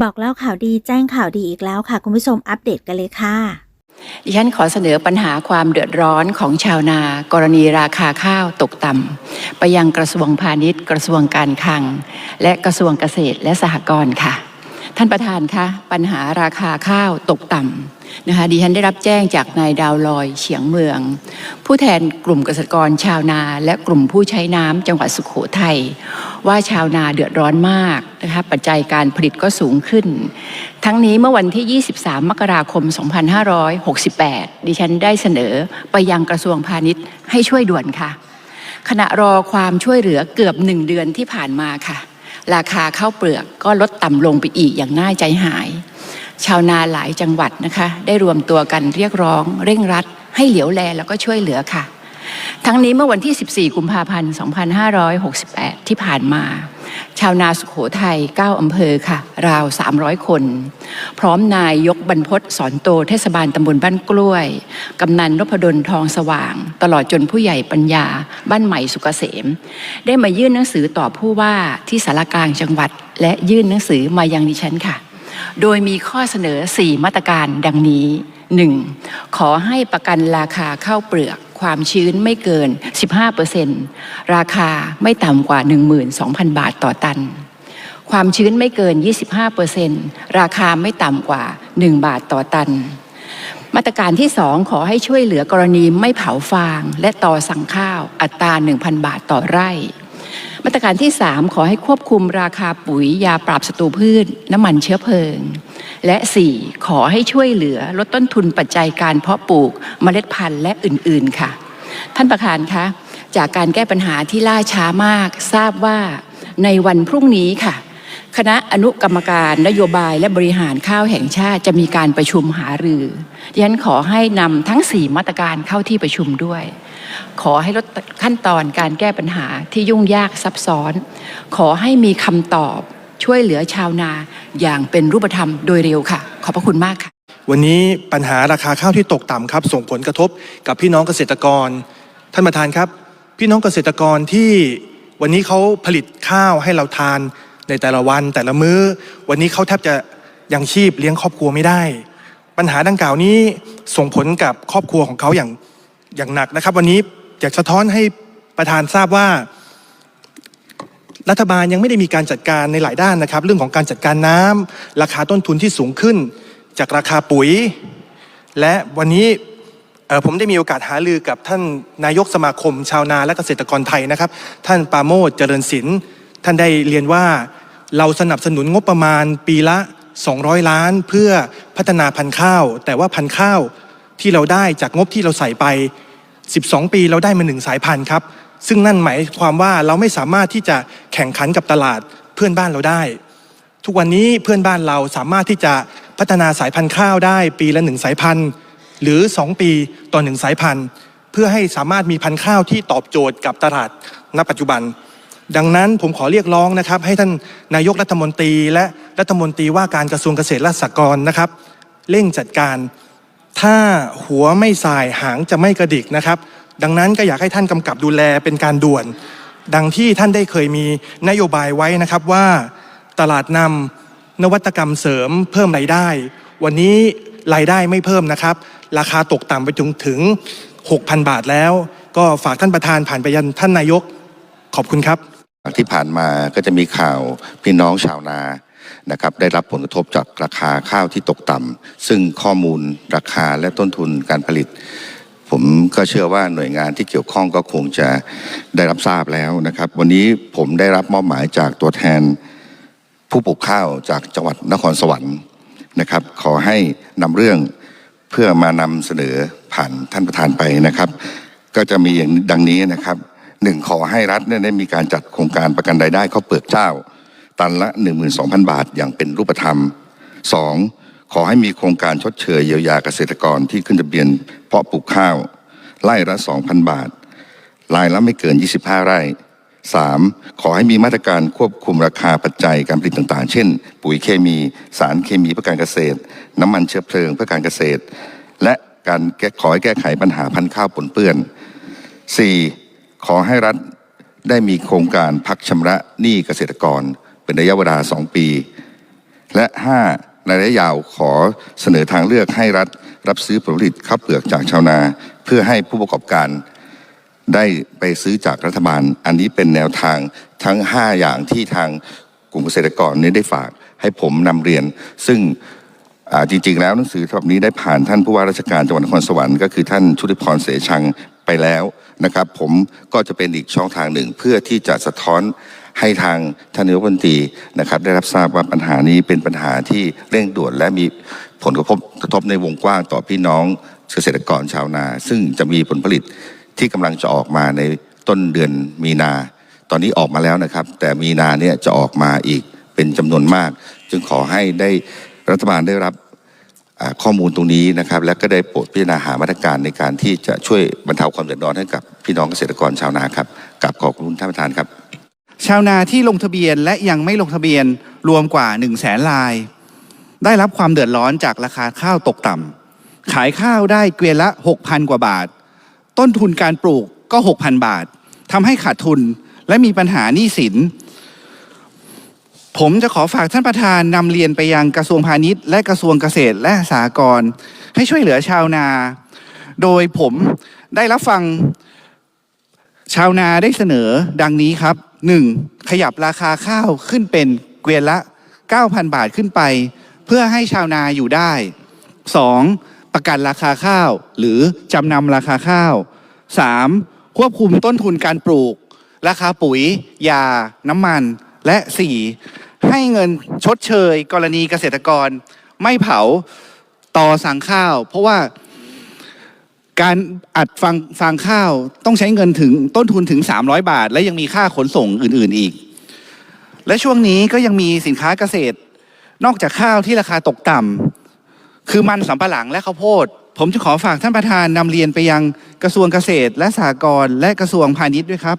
บอกเล่าข่าวดีแจ้งข่าวดีอีกแล้วค่ะ คุณผู้ชมอัปเดตกันเลยค่ะดิฉันขอเสนอปัญหาความเดือดร้อนของชาวนา กรณีราคาข้าวตกต่ำไปยังกระทรวงพาณิชย์ กระทรวงการคลัง และกระทรวงเกษตรและสหกรณ์ค่ะ ท่านประธานคะปัญหาราคาข้าวตกต่ำนะคะดิฉันได้รับแจ้งจากนายดาวลอยเฉียงเมือง ผู้แทนกลุ่มเกษตรกรชาวนา และกลุ่มผู้ใช้น้ำจังหวัดสุขโขทัยว่าชาวนาเดือดร้อนมาก นะคะปัจจัยการผลิตก็สูงขึ้น ทั้งนี้เมื่อวันที่ 23 มกราคม 2568 ดิฉันได้เสนอไปยังกระทรวงพาณิชย์ให้ช่วยด่วนค่ะ ขณะรอความช่วยเหลือเกือบหนึ่งเดือนที่ผ่านมาค่ะ ราคาข้าวเปลือกก็ลดต่ำลงไปอีกอย่างน่าใจหาย ชาวนาหลายจังหวัดนะคะ ได้รวมตัวกันเรียกร้อง เร่งรัด ให้เหลียวแลแล้วก็ช่วยเหลือค่ะ ทั้งนี้เมื่อวันที่ 14 กุมภาพันธ์ 2568 ที่ผ่านมา ชาวนาสุขโขทัย 9 อำเภอค่ะ ราว 300 คน พร้อมนายยกบรรพศสอนโตเทศบาลตำบลบ้านกล้วย กำนันนพดลทองสว่าง ตลอดจนผู้ใหญ่ปัญญา บ้านใหม่สุกเกษม ได้มายื่นหนังสือต่อผู้ว่าที่สารกลางจังหวัด และยื่นหนังสือมายังดิฉันค่ะ โดยมีข้อเสนอ 4 มาตรการดังนี้ 1. ขอให้ประกันราคาข้าวเปลือก ความชื้นไม่เกิน 15%ราคาไม่ต่ำกว่า 12,000 บาทต่อตัน ความชื้นไม่เกิน 25%ราคาไม่ต่ำกว่า 1 บาทต่อตัน มาตรการที่ 2 ขอให้ช่วยเหลือกรณีไม่เผาฟาง และต่อสั่งข้าวอัตรา 1,000 บาทต่อไร่ มาตรการที่ 3 ขอให้ควบคุมราคาปุ๋ยยาปราบศัตรูพืช น้ำมันเชื้อเพลิง และ 4 ขอให้ช่วยเหลือลดต้นทุนปัจจัยการเพาะปลูกเมล็ดพันธุ์และอื่นๆค่ะ ท่านประธานคะจากการแก้ปัญหาที่ล่าช้ามาก ทราบว่าในวันพรุ่งนี้ค่ะ คณะอนุกรรมการนโยบายและบริหารข้าวแห่งชาติจะมีการประชุมหารือดิฉันขอให้นำทั้ง 4 มาตรการเข้าที่ประชุมด้วย ขอให้ลดขั้นตอนการแก้ปัญหาที่ยุ่งยากซับซ้อน ขอให้มีคำตอบ ช่วยเหลือชาวนาอย่างเป็นรูปธรรมโดยเร็วค่ะ ขอบพระคุณมากค่ะ วันนี้ปัญหาราคาข้าวที่ตกต่ำครับ ส่งผลกระทบกับพี่น้องเกษตรกร ท่านประธานครับ พี่น้องเกษตรกรที่วันนี้เขาผลิตข้าวให้เราทานในแต่ละวันแต่ละมือ้อ วันนี้เขาแทบจะยังชีพเลี้ยงครอบครัวไม่ได้ ปัญหาดังกล่าวนี้ส่งผลกับครอบครัวของเขาอย่างอย่างหนักนะครับ วันนี้อยากสะท้อนให้ประธานทราบว่า รัฐบาลยังไม่ได้มีการจัดการในหลายด้านนะครับ เรื่องของการจัดการน้ำราคาต้นทุนที่สูงขึ้น จากราคาปุ๋ย และวันนี้ผมได้มีโอกาสหารือกับท่านนายกสมาคม ชาวนาและเกษตรกรไทยนะครับ ท่านปาโมทเจริญศิลป์ท่านได้เรียนว่าเราสนับสนุนงบประมาณปีละ 200 ล้าน เพื่อพัฒนาพันธุ์ข้าว แต่ว่าพันธุ์ข้าวที่เราได้จากงบที่เราใส่ไป 12 ปีเราได้มาหนึ่งสายพันธุ์ครับ ซึ่งนั่นหมายความว่าเราไม่สามารถที่จะแข่งขันกับตลาดเพื่อนบ้านเราได้ ทุกวันนี้เพื่อนบ้านเราสามารถที่จะพัฒนาสายพันธุ์ข้าวได้ปีละหนึ่งสายพันธุ์ หรือ 2 ปีต่อหนึ่งสายพันธุ์ เพื่อให้สามารถมีพันธุ์ข้าวที่ตอบโจทย์กับตลาดณปัจจุบัน ดังนั้นผมขอเรียกร้องนะครับ ให้ท่านนายกรัฐมนตรี และรัฐมนตรีว่าการกระทรวงเกษตรและสหกรณ์นะครับ เร่งจัดการ ถ้าหัวไม่สายหางจะไม่กระดิกนะครับ ดังนั้นก็อยากให้ท่านกำกับดูแลเป็นการด่วน ดังที่ท่านได้เคยมีนโยบายไว้นะครับว่าตลาดนำนวัตกรรมเสริมเพิ่มรายได้ วันนี้รายได้ไม่เพิ่มนะครับ ราคาตกต่ำไปถึงถึง 6,000 บาทแล้ว ก็ฝากท่านประธานผ่านไปยันท่านนายกขอบคุณครับ ที่ผ่านมาก็จะมีข่าวพี่น้องชาวนานะครับได้รับผลกระทบจากราคาข้าวที่ตกต่ำซึ่งข้อมูลราคาและต้นทุนการผลิต ผมก็เชื่อว่าหน่วยงานที่เกี่ยวข้องก็คงจะได้รับทราบแล้วนะครับ วันนี้ผมได้รับมอบหมายจากตัวแทนผู้ปลูกข้าวจากจังหวัดนครสวรรค์นะครับ ขอให้นำเรื่องเพื่อมานำเสนอผ่านท่านประธานไปนะครับ ก็จะมีอย่างดังนี้นะครับหนึ่งขอให้รัฐเนี่ยได้มีการจัดโครงการประกันรายได้ข้าวเปลือกเจ้า ตันละ 12,000 บาทอย่างเป็นรูปธรรม 2. ขอให้มีโครงการชดเชยเยียวยาเกษตรกรที่ขึ้นทะเบียนเพาะปลูกข้าวไร่ละ 2,000 บาทรายละไม่เกิน 25 ไร่ 3. ขอให้มีมาตรการควบคุมราคาปัจจัยการผลิตต่างๆ เช่น ปุ๋ยเคมี สารเคมีเพื่อการเกษตร น้ำมันเชื้อเพลิงเพื่อการเกษตร และการแก้ขอให้แก้ไขปัญหาพันธุ์ข้าวปนเปื้อน 4. ขอให้รัฐได้มีโครงการพักชำระหนี้เกษตรกร เป็นระยะเวลา 2 ปี และ 5. ในระยะยาวขอเสนอทางเลือกให้รัฐรับซื้อผลผลิตข้าวเปลือกจากชาวนา เพื่อให้ผู้ประกอบการได้ไปซื้อจากรัฐบาล อันนี้เป็นแนวทางทั้ง 5 อย่างที่ทางกลุ่มเกษตรกรนี้ได้ฝากให้ผมนำเรียน ซึ่งจริงๆ แล้วหนังสือฉบับนี้ได้ผ่านท่านผู้ว่าราชการจังหวัดนครสวรรค์ก็คือท่านชุติพรเสชังไปแล้วนะครับ ผมก็จะเป็นอีกช่องทางหนึ่งเพื่อที่จะสะท้อน ให้ทางท่านนายกรัฐมนตรีนะครับ ได้รับทราบว่าปัญหานี้เป็นปัญหาที่เร่งด่วนและมีผลกระทบกระทบในวงกว้างต่อพี่น้องเกษตรกรชาวนา ซึ่งจะมีผลผลิตที่กำลังจะออกมาในต้นเดือนมีนา ตอนนี้ออกมาแล้วนะครับ แต่มีนาเนี่ยจะออกมาอีกเป็นจำนวนมาก จึงขอให้ได้รัฐบาลได้รับข้อมูลตรงนี้นะครับ และก็ได้โปรดพิจารณาหามาตรการในการที่จะช่วยบรรเทาความเดือดร้อนให้กับพี่น้องเกษตรกรชาวนาครับกับขอบคุณท่านประธานครับ ชาวนาที่ลงทะเบียนและยังไม่ลงทะเบียนรวมกว่า1 0 0 0 0แสนราย ได้รับความเดือดร้อนจากราคาข้าวตกต่ำขายข้าวได้เกวียนละ 6,000 กว่าบาท ต้นทุนการปลูกก็ 6,000 บาททำให้ขาดทุนและมีปัญหาหนี้สิน ผมจะขอฝากท่านประธานนำเรียนไปยังกระทรวงพาณิชย์ และกระทรวงเกษตรและสหกรณ์ให้ช่วยเหลือชาวนา โดยผมได้รับฟังชาวนาได้เสนอดังนี้ครับ 1. ขยับราคาข้าวขึ้นเป็นเกวียนละ 9,000 บาทขึ้นไป เพื่อให้ชาวนาอยู่ได้ 2. ประกันราคาข้าว หรือจำนำราคาข้าว 3. ควบคุมต้นทุนการปลูก ราคาปุ๋ย ยา น้ำมัน และ 4. ให้เงินชดเชย กรณีเกษตรกร ไม่เผาต่อสั่งข้าว เพราะว่า การอัดฟังฟางข้าวต้องใช้เงินถึงต้นทุนถึง 300 บาท และยังมีค่าขนส่งอื่น ๆอีก และช่วงนี้ก็ยังมีสินค้าเกษตร นอกจากข้าวที่ราคาตกต่ำคือมันสำปะหลังและข้าวโพด ผมจะขอฝากท่านประธานนำเรียนไปยังกระทรวงเกษตร และสหกรณ์และกระทรวงพาณิชย์ด้วยครับ